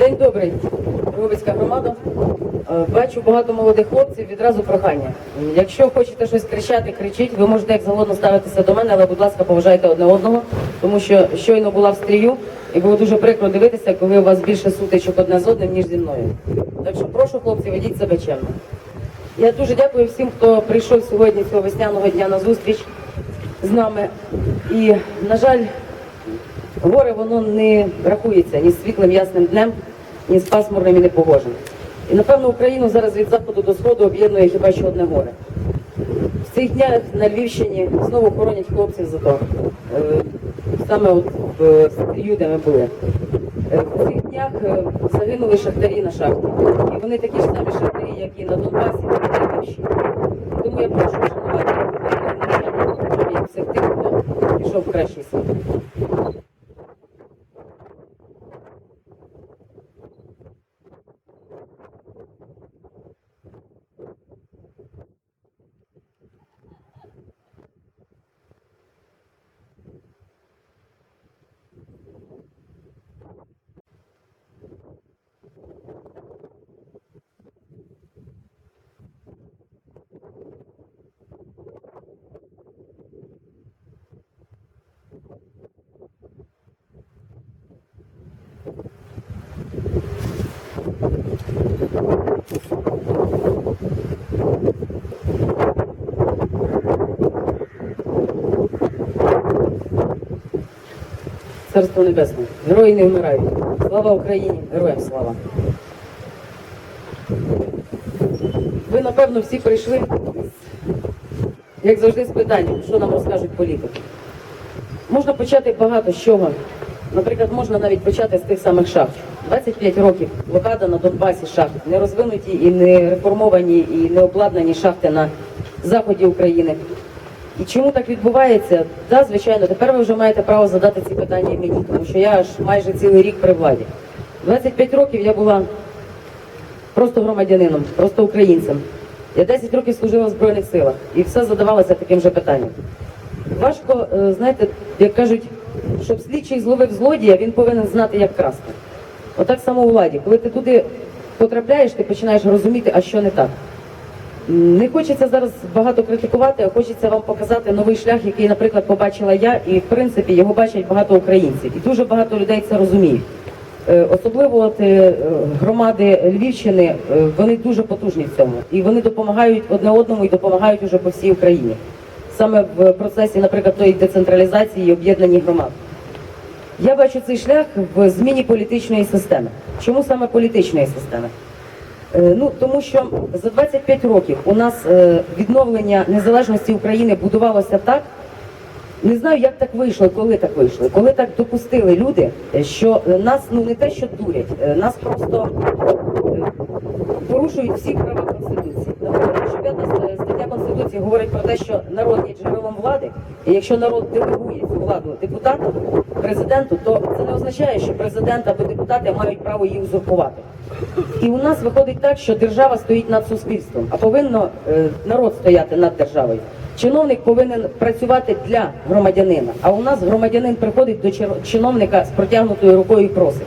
День добрий, Робицька громада. Е, Бачу багато молодих хлопців. Відразу прохання. Якщо хочете щось кричати, кричіть. Ви можете як завгодно ставитися до мене, але, будь ласка, поважайте одне одного, тому що щойно була в стрію, і було дуже прикро дивитися, коли у вас більше сутичок одне з одним, ніж зі мною. Так що прошу, хлопці, ведіть себе чемно. Я дуже дякую всім, хто прийшов сьогодні цього весняного дня на зустріч з нами. І, на жаль, горе воно не рахується ні з світлим ясним днем, ні з пасмурним і непогожим. І напевно Україну зараз від заходу до сходу об'єднує хіба що одне горе. В цих днях на Львівщині знову хоронять хлопців за то. Е, Саме от в стрію, ми були. Е, В цих днях е, загинули шахтарі на шахті. І вони такі ж самі шахтарі, як і на Донбасі, і на Львівщині. Тому я прошу пам'ять всіх тих, хто пішов в кращий світ. Царство Небесне. Герої не вмирають. Слава Україні! Героям слава! Ви, напевно, всі прийшли, як завжди, з питанням, що нам розкажуть політики. Можна почати багато з чого. Наприклад, можна навіть почати з тих самих шахт. 25 років блокада на Донбасі шахт, не розвинуті і не реформовані, і не обладнані шахти на заході України. І чому так відбувається? Так, звичайно, тепер ви вже маєте право задати ці питання мені, тому що я аж майже цілий рік при владі. 25 років я була просто громадянином, просто українцем. Я 10 років служила в Збройних силах і все задавалося таким же питанням. Важко, е, знаєте, як кажуть, щоб слідчий зловив злодія, він повинен знати, як красти. Отак само у владі. Коли ти туди потрапляєш, ти починаєш розуміти, а що не так. Не хочеться зараз багато критикувати, а хочеться вам показати новий шлях, який, наприклад, побачила я, і в принципі його бачать багато українців. І дуже багато людей це розуміють. Е, Особливо от, е, громади Львівщини, е, вони дуже потужні в цьому. І вони допомагають одне одному і допомагають уже по всій Україні. Саме в процесі, наприклад, тої децентралізації і об'єднані громад. Я бачу цей шлях в зміні політичної системи. Чому саме політичної системи? Е, Ну тому що за 25 років у нас е, відновлення незалежності України будувалося так. Не знаю, як так вийшло, коли так вийшло, коли так допустили люди, що е, нас ну не те, що дурять, нас просто порушують всі права конституції. Наприклад, що п'ята стаття конституції говорить про те, що народ є джерелом влади, і якщо народ делегує цю владу депутатам, президенту, то це не означає, що президент або депутати мають право її узурпувати. І у нас виходить так, що держава стоїть над суспільством, а повинно е, народ стояти над державою. Чиновник повинен працювати для громадянина, а у нас громадянин приходить до чиновника з протягнутою рукою і просить.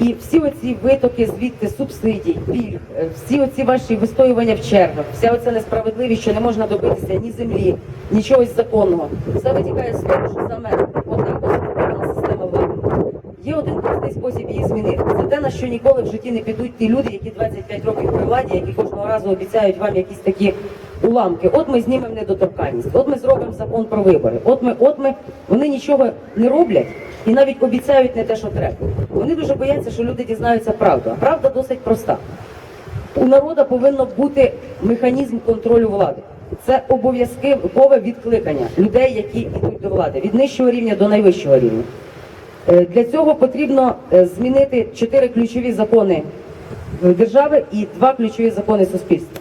І всі оці витоки звідти субсидій, пільг, е, всі оці ваші вистоювання в чергах, вся оця несправедливість, що не можна добитися ні землі, ні чогось законного, все витікає з того, що саме одна. Є один простий спосіб її змінити. Це те, на що ніколи в житті не підуть ті люди, які 25 років при владі, які кожного разу обіцяють вам якісь такі уламки. От ми знімемо недоторканність, от ми зробимо закон про вибори. От ми, от ми вони нічого не роблять і навіть обіцяють не те, що треба. Вони дуже бояться, що люди дізнаються правду. А правда досить проста. У народу повинно бути механізм контролю влади. Це обов'язкове відкликання людей, які йдуть до влади від нижчого рівня до найвищого рівня. Е, Для цього потрібно е, змінити чотири ключові закони е, держави і два ключові закони суспільства.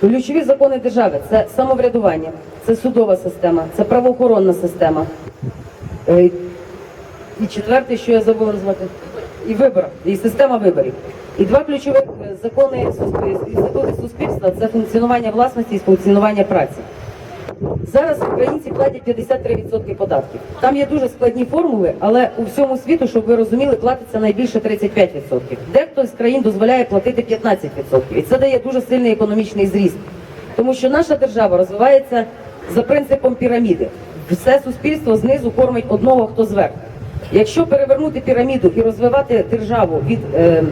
Ключові закони держави це самоврядування, це судова система, це правоохоронна система. Е, І четверте, що я забула назвати, і вибор, і система виборів. І два ключові закони суспіль- інститути суспільства це функціонування власності і функціонування праці. Зараз українці платять 53% податків. Там є дуже складні формули, але у всьому світу, щоб ви розуміли, платиться найбільше 35%. Дехто з країн дозволяє платити 15%. І це дає дуже сильний економічний зріст. Тому що наша держава розвивається за принципом піраміди. Все суспільство знизу кормить одного, хто зверху. Якщо перевернути піраміду і розвивати державу від е,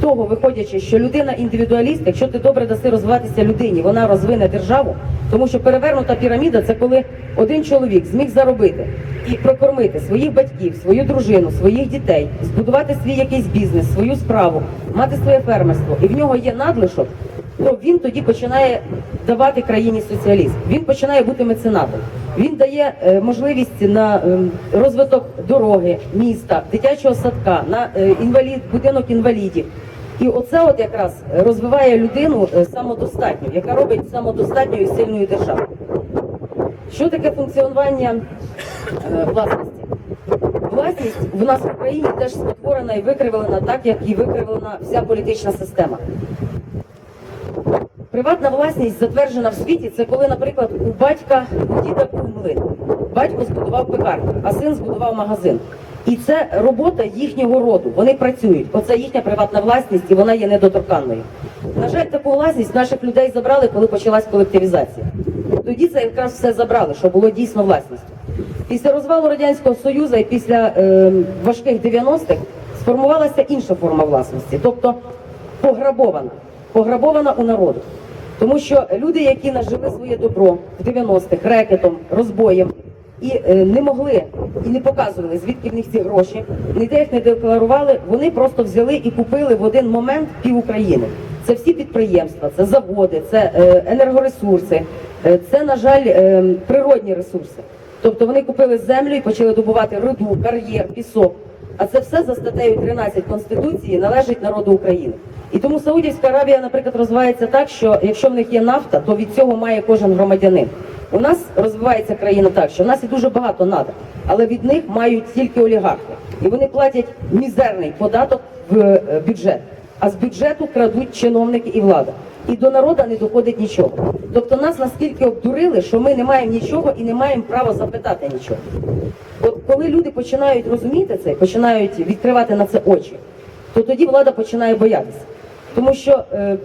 того, виходячи, що людина індивідуаліст, якщо ти добре даси розвиватися людині, вона розвине державу, тому що перевернута піраміда це коли один чоловік зміг заробити і прокормити своїх батьків, свою дружину, своїх дітей, збудувати свій якийсь бізнес, свою справу, мати своє фермерство, і в нього є надлишок, то він тоді починає давати країні соціалізм. Він починає бути меценатом. Він дає е, можливість на е, розвиток дороги, міста, дитячого садка, на е, інвалід, будинок інвалідів. І оце от якраз розвиває людину е, самодостатню, яка робить самодостатньою і сильною державу. Що таке функціонування е, власності? Власність в нас в Україні теж спотворена і викривлена так, як і викривлена вся політична система. Приватна власність затверджена в світі. Це коли, наприклад, у батька у діда був млин. Батько збудував пекарню, а син збудував магазин. І це робота їхнього роду. Вони працюють. Оце їхня приватна власність, і вона є недоторканною. На жаль, таку власність наших людей забрали, коли почалась колективізація. Тоді це якраз все забрали, що було дійсно власністю. Після розвалу радянського союзу і після е, важких 90-х сформувалася інша форма власності, тобто пограбована, пограбована у народу. Тому що люди, які нажили своє добро в 90-х рекетом, розбоєм, і е, не могли і не показували, звідки в них ці гроші, ніде їх не декларували, вони просто взяли і купили в один момент пів України. Це всі підприємства, це заводи, це е, енергоресурси, е, це, на жаль, природні ресурси. Тобто вони купили землю і почали добувати руду, кар'єр, пісок. А це все за статтею 13 Конституції належить народу України. І тому Саудівська Аравія, наприклад, розвивається так, що якщо в них є нафта, то від цього має кожен громадянин. У нас розвивається країна так, що в нас і дуже багато надр, але від них мають тільки олігархи. І вони платять мізерний податок в е, бюджет. А з бюджету крадуть чиновники і влада. І до народу не доходить нічого. Тобто нас наскільки обдурили, що ми не маємо нічого і не маємо права запитати нічого. От коли люди починають розуміти це, починають відкривати на це очі, то тоді влада починає боятися. Тому що е,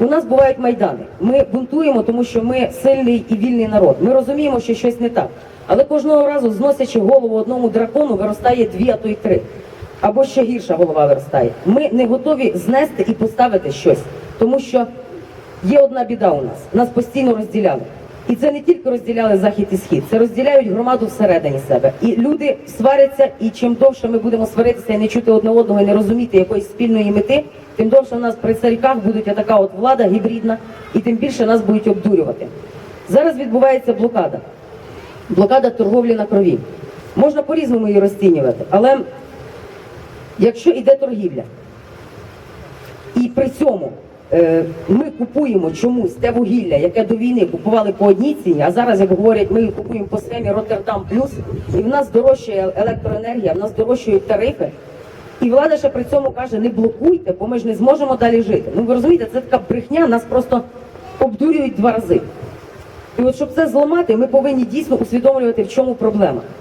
у нас бувають майдани. Ми бунтуємо, тому що ми сильний і вільний народ. Ми розуміємо, що щось не так. Але кожного разу, зносячи голову одному дракону, виростає дві, а то й три. Або ще гірша голова виростає. Ми не готові знести і поставити щось, тому що є одна біда у нас. Нас постійно розділяли. І це не тільки розділяли захід і схід, це розділяють громаду всередині себе. І люди сваряться, і чим довше ми будемо сваритися і не чути одне одного, і не розуміти якоїсь спільної мети, тим довше у нас при царьках буде така от влада гібридна, і тим більше нас будуть обдурювати. Зараз відбувається блокада. Блокада торговлі на крові. Можна по-різному її розцінювати, але якщо йде торгівля, і при цьому ми купуємо чомусь те вугілля, яке до війни купували по одній ціні, а зараз, як говорять, ми купуємо по схемі Роттердам плюс, і в нас дорожчає електроенергія, в нас дорожчають тарифи. І влада ще при цьому каже, не блокуйте, бо ми ж не зможемо далі жити. Ну ви розумієте, це така брехня, нас просто обдурюють два рази. І от щоб це зламати, ми повинні дійсно усвідомлювати, в чому проблема.